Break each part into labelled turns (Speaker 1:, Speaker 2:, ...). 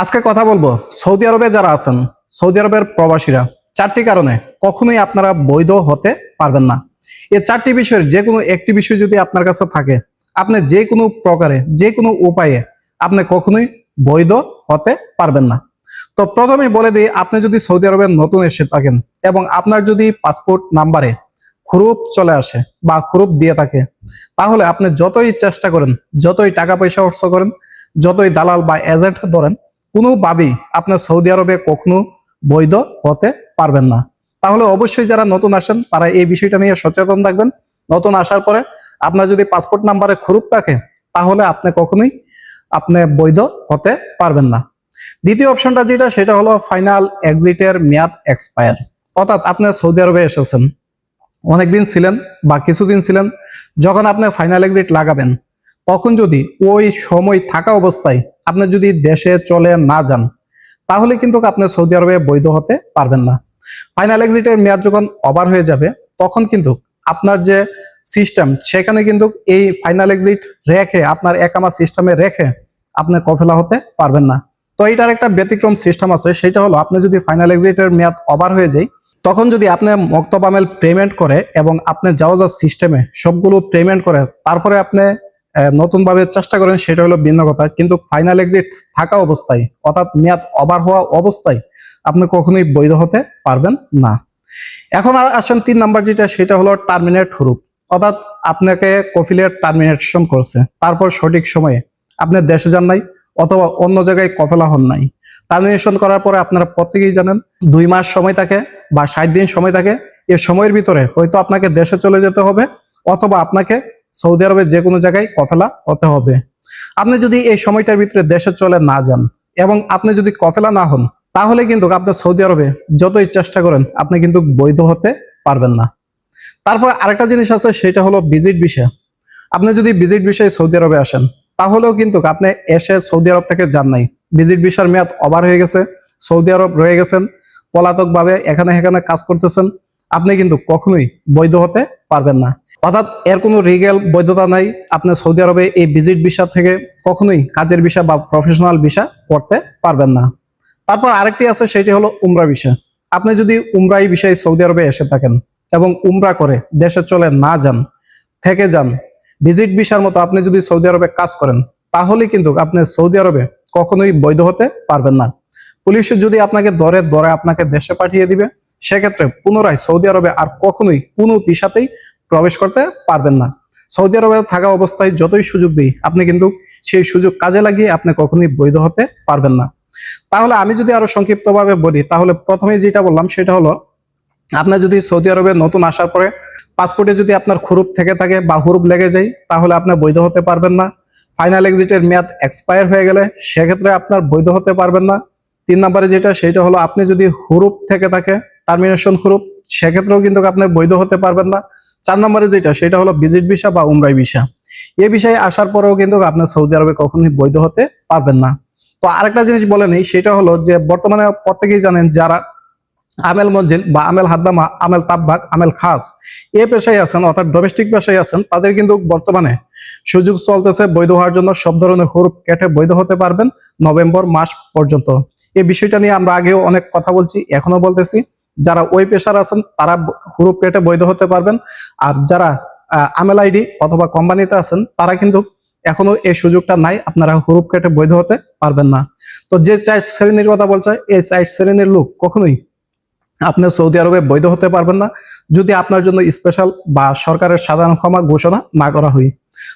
Speaker 1: আজকে কথা বলব সৌদি আরবে যারা আছেন, সৌদি আরবের প্রবাসীরা, চারটি কারণে কখনোই আপনারা বৈধ হতে পারবেন না। এই চারটি বিষয়ের যে কোনো একটি বিষয় যদি আপনার কাছে থাকে, আপনি যে কোনো প্রকারে যে কোনো উপায়ে আপনি কখনোই বৈধ হতে পারবেন না। তো প্রথমে বলে দিই, আপনি যদি সৌদি আরবে নতুন এসে থাকেন এবং আপনার যদি পাসপোর্ট নাম্বারে খুরুপ চলে আসে বা খুরুপ দিয়ে থাকে, তাহলে আপনি যতই চেষ্টা করেন, যতই টাকা পয়সা অর্থ করেন, যতই দালাল বা এজেন্ট ধরেন কোনোভাবেই আপনার সৌদি আরবে কখনো বৈধ হতে পারবেন না। তাহলে অবশ্যই যারা নতুন আসেন, তারা এই বিষয়টা নিয়ে সচেতন থাকবেন। নতুন আসার পরে আপনার যদি পাসপোর্ট নাম্বারে খুরুপ থাকে, তাহলে আপনি কখনোই আপনি বৈধ হতে পারবেন না। দ্বিতীয় অপশনটা যেটা, সেটা হলো ফাইনাল এক্সিটের মেয়াদ এক্সপায়ার অর্থাৎ আপনি সৌদি আরবে এসেছেন, অনেকদিন ছিলেন বা কিছুদিন ছিলেন, যখন আপনি ফাইনাল এক্সিট লাগাবেন তখন যদি ওই সময় থাকা অবস্থায় আপনি যদি দেশে চলে না যান, তাহলে কিন্তু আপনি সৌদি আরবে বৈধ হতে পারবেন না। ফাইনাল এক্সিটের মেয়াদ যখন ওভার হয়ে যাবে, তখন কিন্তু আপনার যে সিস্টেম সেখানে কিন্তু এই ফাইনাল এক্সিট রেখে, আপনার একামা সিস্টেমে রেখে আপনি কফেলা হতে পারবেন না। তো এটার একটা ব্যতিক্রম সিস্টেম আছে, সেটা হলো আপনি যদি ফাইনাল এক্সিটের মেয়াদ ওভার হয়ে যায়, তখন যদি আপনি মক্তব আমেল পেমেন্ট করে এবং আপনি যাওয়া সিস্টেমে সবগুলো পেমেন্ট করে, তারপরে আপনি নতুন ভাবে চেষ্টা করেন, সেটা হলো ভিন্ন কথা। কিন্তু ফাইনাল এক্সিট থাকা অবস্থায়, অর্থাৎ মেয়াদ ওভার হওয়া অবস্থায়, আপনি কখনোই বৈধ হতে পারবেন না। এখন আর আসেন তিন নাম্বার যেটা, সেটা হলো টার্মিনেট হুরুপ অর্থাৎ আপনাকে কফিলের টার্মিনেশন করছে। তারপর সঠিক সময়ে আপনি দেশে যান নাই, অথবা অন্য জায়গায় কফেলা হন নাই। টার্মিনেশন করার পরে আপনারা প্রত্যেকেই জানেন, দুই মাস সময় থাকে বা ষাট দিন সময় থাকে। এ সময়ের ভিতরে হয়তো আপনাকে দেশে চলে যেতে হবে, অথবা আপনাকে সৌদি আরবে যে কোনো জায়গায় কফেলা হতে হবে। আপনি যদি এই সময়টার ভিতরে দেশে চলে না যান এবং আপনি যদি কফেলা না হন, তাহলে কিন্তু আপনি সৌদি আরবে যতই চেষ্টা করেন, আপনি কিন্তু বৈধ হতে পারবেন না। তারপর আরেকটা জিনিস আছে, সেটা হলো ভিজিট বিষয় আপনি যদি ভিজিট বিষয়ে সৌদি আরবে আসেন, তাহলেও কিন্তু আপনি এসে সৌদি আরব থেকে যান নাই। ভিজিট ভিসার মেয়াদ ওভার হয়ে গেছে, সৌদি আরব রয়ে গেছেন, পলাতকভাবে এখানে এখানে কাজ করতেছেন। আপনি কিন্তু কখনোই বৈধ হতে পারবেন না। অর্থাৎ এর কোনো রিগেল বৈধতা নাই। আপনি সৌদি আরবে এই ভিজিট ভিসা থেকে কখনোই কাজের ভিসা বা প্রফেশনাল ভিসা করতে পারবেন না। তারপর আরেকটি আছে, সেটি হলো উমরা ভিসা আপনি যদি উমরাই বিষয়ে সৌদি আরবে এসে থাকেন এবং উমরা করে দেশে চলে না যান, থেকে যান ভিজিট ভিসার মতো আপনি যদি সৌদি আরবে কাজ করেন, তাহলে কিন্তু আপনি সৌদি আরবে কখনোই বৈধ হতে পারবেন না। পুলিশ যদি আপনাকে ধরে দরে আপনাকে দেশে পাঠিয়ে দিবে সেক্ষেত্রে পুনরায় সৌদি আরবে আর কখনোই কোনো পেশাতেই প্রবেশ করতে পারবেন না। সৌদি আরবে থাকা অবস্থায় যতই সুযোগ দিই, আপনি কিন্তু সেই সুযোগ কাজে লাগিয়ে আপনি কখনোই বৈধ হতে পারবেন না। তাহলে আমি যদি আরও সংক্ষিপ্তভাবে বলি, তাহলে প্রথমে যেটা বললাম সেটা হলো, আপনার যদি সৌদি আরবে নতুন আসার পরে পাসপোর্টে যদি আপনার খুরুপ থেকে থাকে বা হুরুপ লেগে যায়, তাহলে আপনি বৈধ হতে পারবেন না। ফাইনাল এক্সিটের মেয়াদ এক্সপায়ার হয়ে গেলে সেক্ষেত্রে আপনার বৈধ হতে পারবেন না। তিন নম্বরে যেটা, সেটা হলো আপনি যদি হুরুপ থেকে থাকে টার্মিনেশন হুরুপ সেক্ষেত্রেও কিন্তু আপনি বৈধ হতে পারবেন না। চার নম্বরে যেটা, সেটা হলো ভিজিট ভিসা বা উমরাই ভিসা এ বিষয়ে আসার পরেও কিন্তু আপনি সৌদি আরবে কখনোই বৈধ হতে পারবেন না। তো আরেকটা জিনিস বলে নেই, সেটা হলো যে বর্তমানে প্রত্যেকেই জানেন যারা আমেল মঞ্জিল বা আমেল হাদ্দামা, আমেল তাব্বাক, আমেল খাস, এ পেশায় আছেন অর্থাৎ ডোমেস্টিক পেশায় আছেন, তাদের কিন্তু বর্তমানে সুযোগ চলতেছে বৈধ হওয়ার জন্য সব ধরনের হুরুপ কেটে বৈধ হতে পারবেন নভেম্বর মাস পর্যন্ত। এই বিষয়টা নিয়ে আমরা আগেও অনেক কথা বলছি এখনও বলতেছি। যারা ওই পেশার আছেন, তারা হুরুপ কেটে বৈধ হতে পারবেন। আর যারা আমেল আইডি অথবা কোম্পানিতে আছেন, তারা কিন্তু এখনও এই সুযোগটা নাই, আপনারা হুরুপ কেটে বৈধ হতে পারবেন না। তো যে চার শ্রেণির কথা বলছে, এই চার শ্রেণির লোক কখনোই আপনি সৌদি আরবে বৈধ হতে পারবেন না, যদি আপনার জন্য স্পেশাল বা সরকারের সাধারণ ক্ষমা ঘোষণা না করা হয়।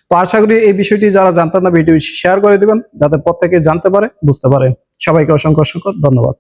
Speaker 1: তো আশা করি এই বিষয়টি যারা জানতেন না ভিডিও শেয়ার করে দিবেন, যাতে প্রত্যেকে জানতে পারে, বুঝতে পারে। সবাইকে অসংখ্য অসংখ্য ধন্যবাদ।